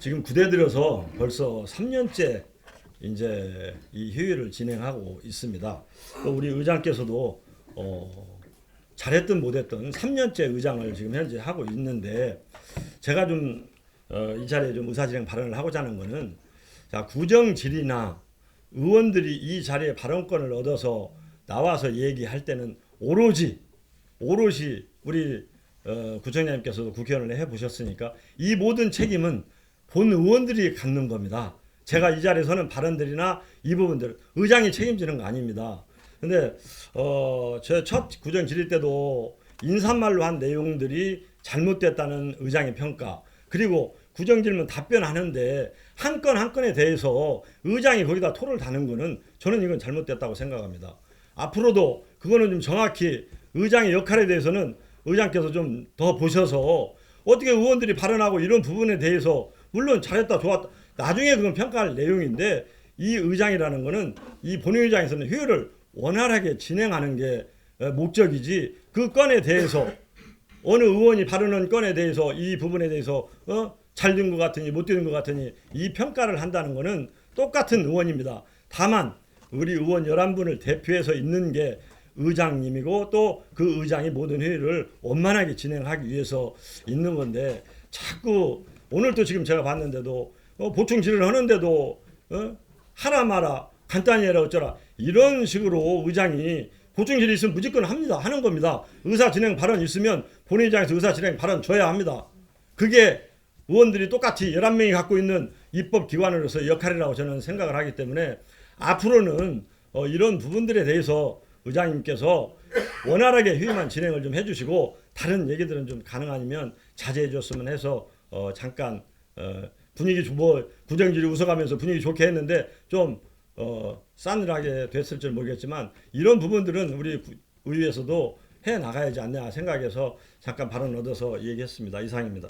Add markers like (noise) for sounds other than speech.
지금 구대 들어서 벌써 3년째 이제 이 회의를 진행하고 있습니다. 또 우리 의장께서도 어, 잘했든 못했든 3년째 의장을 지금 현재 하고 있는데 제가 좀 어, 이 자리에 좀 의사진행 발언을 하고자 하는 거는 자 구정질이나 의원들이 이 자리에 발언권을 얻어서 나와서 얘기할 때는 오로지 오롯이 우리 어, 구청장님께서도 국회의원을 해 보셨으니까 이 모든 책임은 본 의원들이 갖는 겁니다. 제가 이 자리에서는 발언들이나 이 부분들 의장이 책임지는 거 아닙니다. 근데 어, 저첫 구정 지릴 때도 인사말로 한 내용들이 잘못됐다는 의장의 평가 그리고 구정 질문 답변하는데 한건한 건에 대해서 의장이 거기다 토를 다는 거는 저는 이건 잘못됐다고 생각합니다. 앞으로도 그거는 좀 정확히 의장의 역할에 대해서는 의장께서 좀 더 보셔서 어떻게 의원들이 발언하고 이런 부분에 대해서 물론 잘했다 좋았다 나중에 그건 평가할 내용인데 이 의장이라는 거는 이 본회의장에서는 회의를 원활하게 진행하는 게 어, 목적이지 그 건에 대해서 (laughs) 어느 의원이 발언한 건에 대해서 이 부분에 대해서 어? 잘 된 것 같으니 못된 것 같으니 이 평가를 한다는 거는 똑같은 의원입니다. 다만 우리 의원 11분을 대표해서 있는 게 의장님이고 또 그 의장이 모든 회의를 원만하게 진행하기 위해서 있는 건데 자꾸 오늘도 지금 제가 봤는데도 어, 보충 질의를 하는데도 어? 하라 마라 간단히 해라 어쩌라. 이런 식으로 의장이 보충 질의 있으면 무조건 합니다. 하는 겁니다. 의사 진행 발언 있으면 본회의장에서 의사 진행 발언 줘야 합니다. 그게 의원들이 똑같이 11명이 갖고 있는 입법 기관으로서 역할이라고 저는 생각을 하기 때문에 앞으로는 어, 이런 부분들에 대해서 의장님께서 원활하게 회의만 진행을 좀 해주시고 다른 얘기들은 좀 가능하면 자제해 줬으면 해서 어, 잠깐 어, 분위기 좀뭐 구정질이 웃어가면서 분위기 좋게 했는데 좀 어, 싸늘하게 됐을 줄 모르겠지만 이런 부분들은 우리 구- 의회에서도 해 나가야지 않냐 생각해서 잠깐 발언 얻어서 얘기했습니다. 이상입니다.